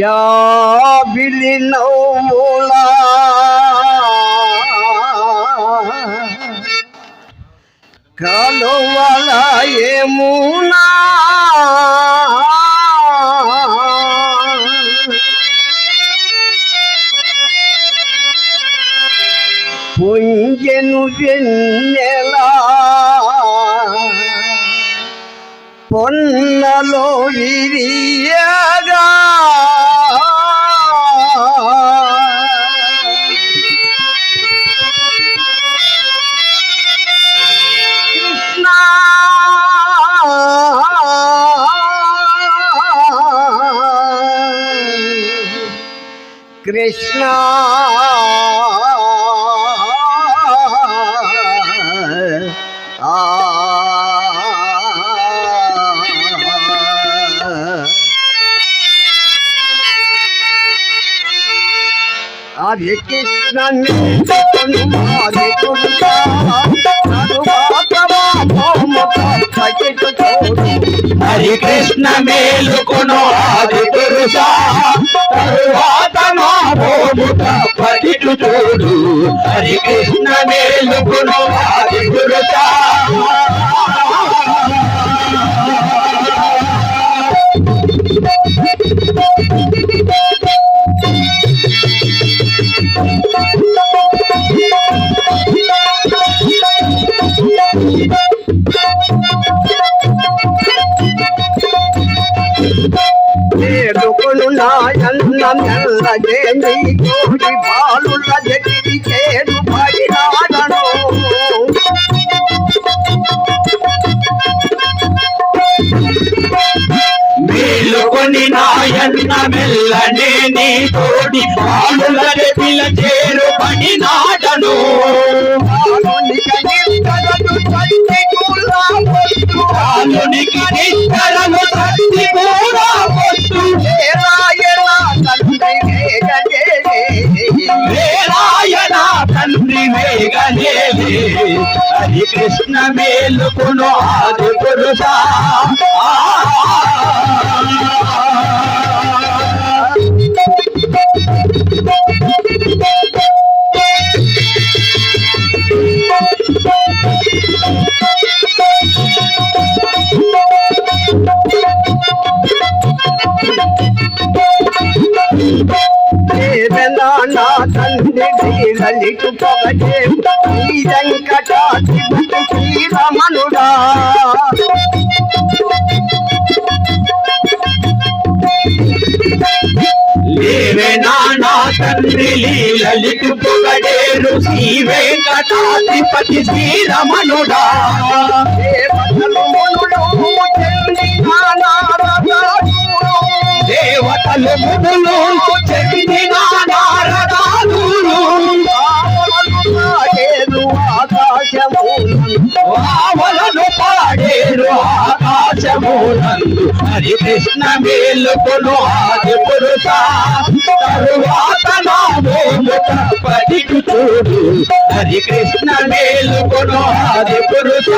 Yo. కలువల ఏమునా కృష్ణ హరే కృష్ణ హరే కృష్ణ హరి కృష్ణ మేలుకును ఆది పురుష తరువాత మా భోముట పదిటు చూడు హరి కృష్ణ మేలుకును ఆది పురుష Thank you. బాలుల జటిది చేడు పడినాడను మేలుకొని నాయన్న మెల్లనే నీ తోడి బాలుల పిల చేరు పడి నాడను కృష్ణ మేలుకును ఆది పురుష. ఏదైనా నా తండ్రి లలిటు పొగటే ఈ వెంకటాద్రి శ్రీరమణుడా లేవే నానా తండ్రి లీలలిటు పొగడేరు. శ్రీ వెంకటాధిపతి శ్రీరమణుడా దేవతలు మునులు చెందిన నారదాలు ఆకాశమునందు. ఆవలను పాడేరు ఆకాశమునందు హరి కృష్ణ మేలుకొను ఆది పురుష తరువాత నా మోముట చూడు హరి కృష్ణ మేలుకొను ఆది పురుష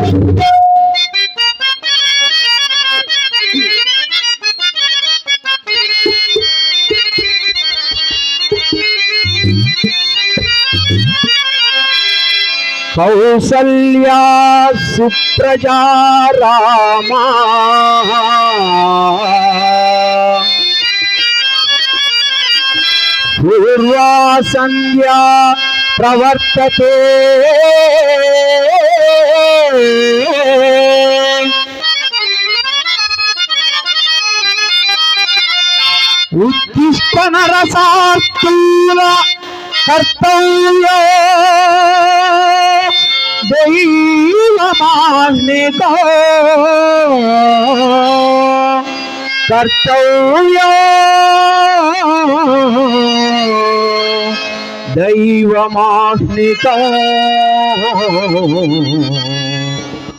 Thank you. కౌసల్యా సుప్రజా రామా. పూర్వా సంధ్యా ప్రవర్తతే. ఉత్తిష్ట నరసార్థుల కర్తవ్యో गई मांगने को कर्तव्य दैव मांगने को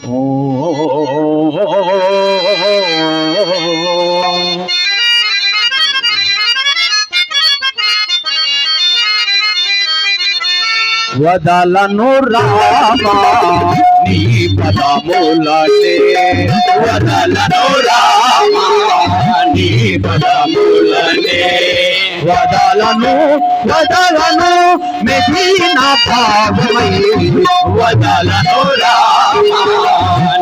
ओ, ओ, ओ, ओ, ओ, ओ, ओ, ओ, ओ వదలను రామా. నీ పదములనే వదలను రామా. నీ పదములనే వదలను వదలను మెదిన భావమై వదలను రామా.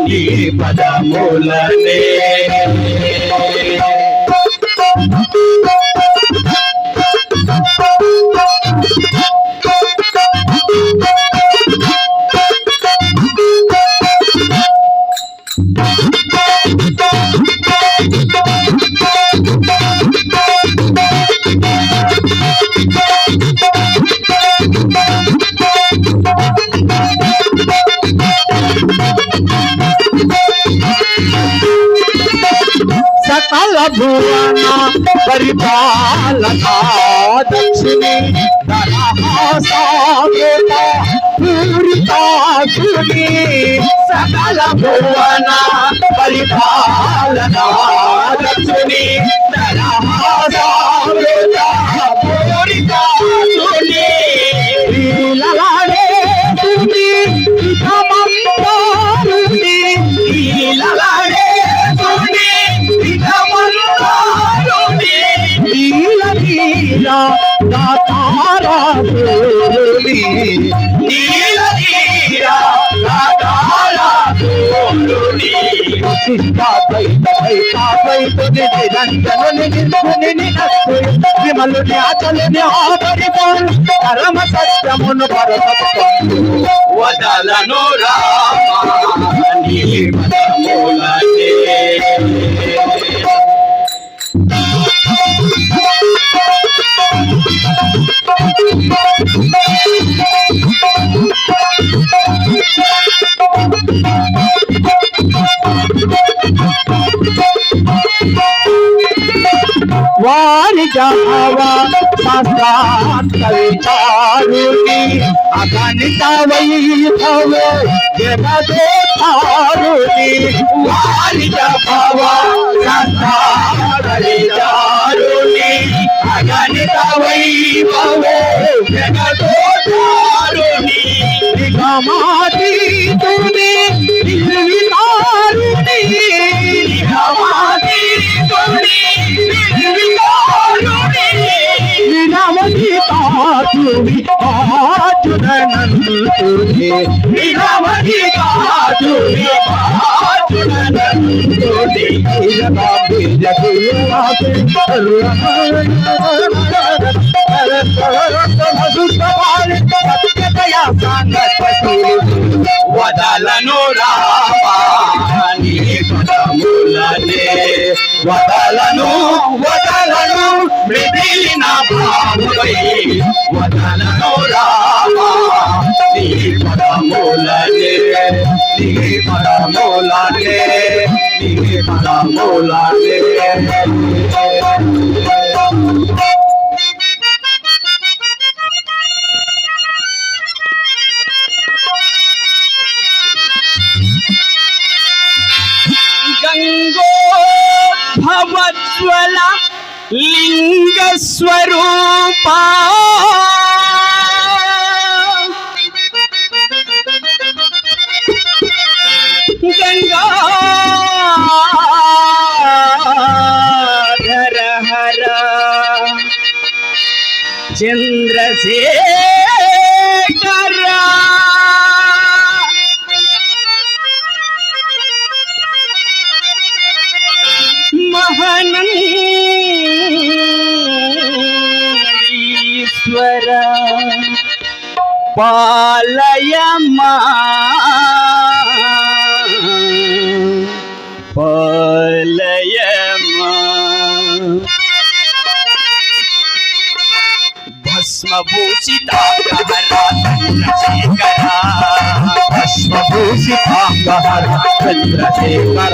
నీ పదములనే భువన పరిపాలన దక్షిణి దరహాసాగేత పూరితాసుని సకల భువన పరిపాలన దక్షిణి నరహాసామృత విమలుని ఆచలుని ఆపరిపోను పరమ సత్యమును वार जावा साक्षात कविचारू की अखंडता वही भवे जगते थारू की वार जावा साक्षात कविचारू की वही थारू की। निगमाती तुमने निगमाती तुमने निगमाती తుమి వదలను రామా నీ పదములనే వదలను వదలను మృదిలిన భావుపై వదలను రామా నీ పదములనే నీ పదములనే. నీ పదములనే గంగోద్భవజ్వల లింగస్వరూపా గంగా మహనీశ్వర పాలయమా పాలయమా భస్మభూషితాంగహర చంద్రశేఖర భస్మభూషితాంగహర చంద్రశేఖర.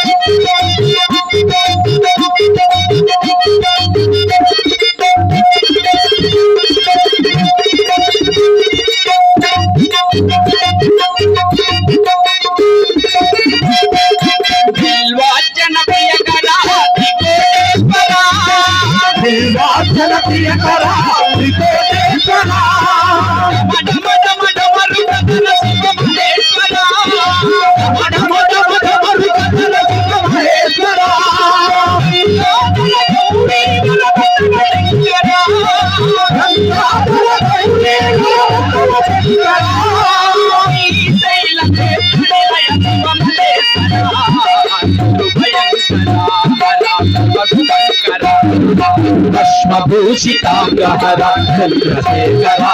భస్మభూషితాంగహర చంద్రశేఖరా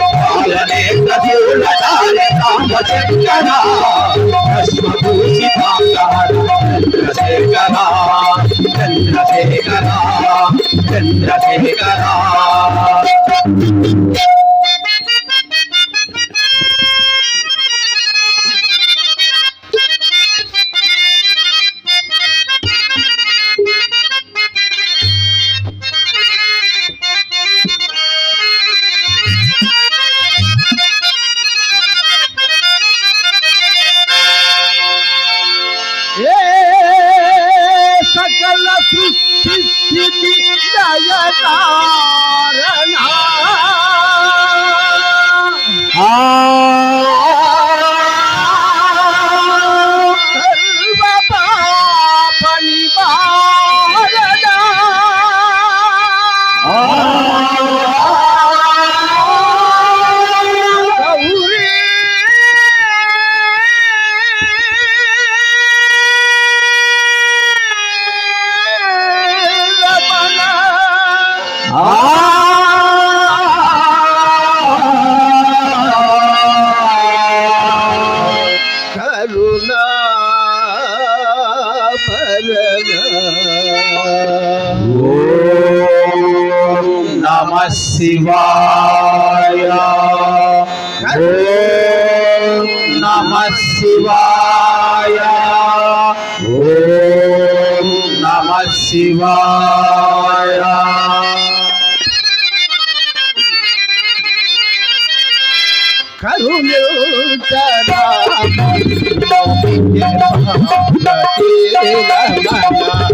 బాలనేత్ర చూలదారి సాంబశంకర భస్మభూషితాంగహర చంద్రశేఖర. నమ శివాయ. నమ శివాయ. నమ శివాయ.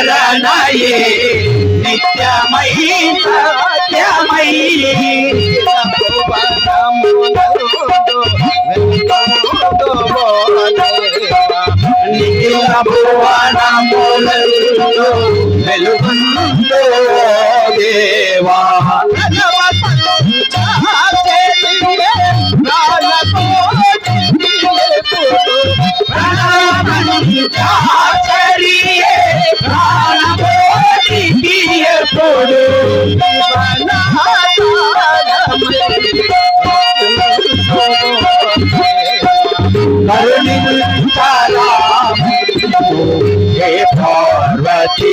శరణయే నిత్యమయీ సత్యమయీ నీల భువనములలో వెలుగుందో దేవా ప్రాణమంతాచరియే ఎప్పుడు కరుణించరాము హే పార్వతీ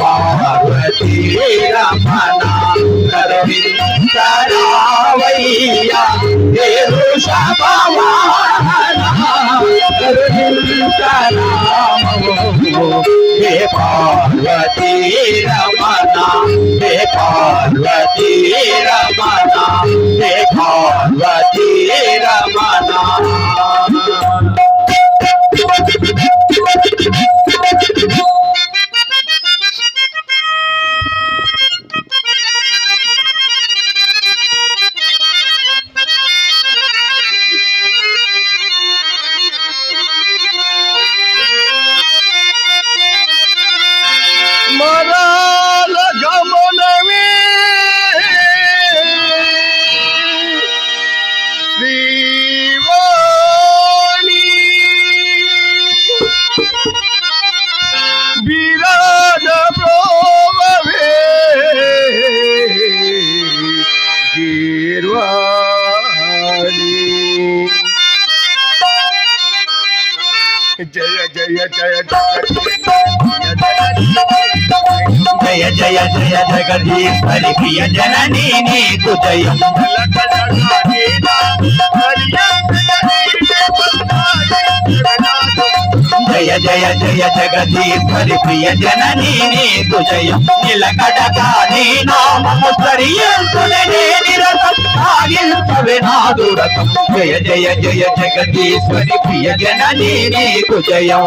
పార్వతీ రమణ కరుణించరావయ్యా హే హే పార్వతీ రమణ హే పార్వతీ రమణ హే పార్వతీ రమణ. మరాల గమనమే శ్రీవాణి విరాజ ప్రోభవే గీర్వాణి జయ జయ జయ జయ జయ జయ జగదీశ్వరి జననీ నీకు జయం జయ జయ జయ జగదీశ్వరి ప్రియ జననీ నీకు జయం నిలకడగా నీ నామము సరియంతునే నిరతం సాగించవే నాదు జయ జయ జయ జగదీశ్వరి ప్రియ జననీ నీకు జయం.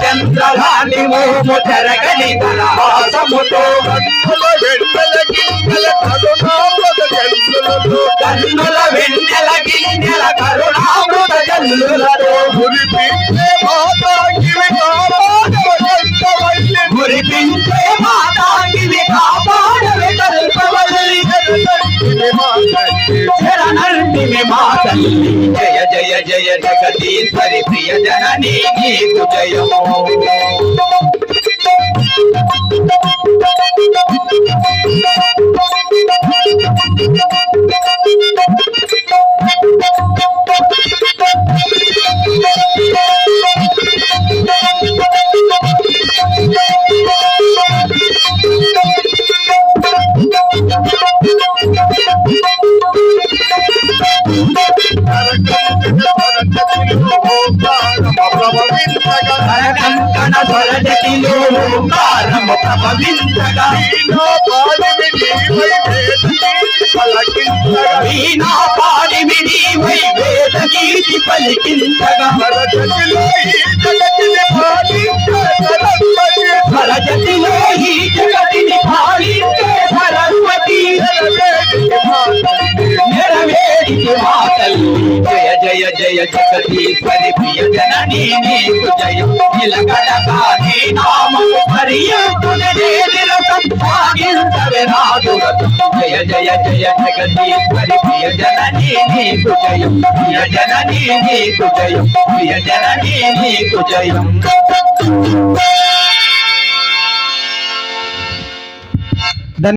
చంద్రలాని మోము జరగని తలహాసముతో కన్నుల వెన్నెల గిన్నెల కరుణామృత జల్లులలో మురిపించే మాతాంగివి కాపాడవే. కల్పవల్లి శరణంటివి మా తల్లి జయ జయ జయ జగదీశ్వరి ప్రియ జననీ నీకు జయము Thank you. కరకంకణ స్వరజటిలో ఓంకారము ప్రభవించగా వీణా పాడిమి నీవై వేద గీతి పలికించగా స్వరజటిలో జయ జయ జగదీశ్వరి ప్రియ జననీ నీకు జయం. నిలకడగా నీ నామము హరియంతునే నిరతం సాగించవే నాదురతం జయ జయ జయ జగదీశ్వరి ప్రియ జననీ నీకు జయం. ప్రియ జననీ నీకు జయం. ప్రియ జననీ నీకు జయం.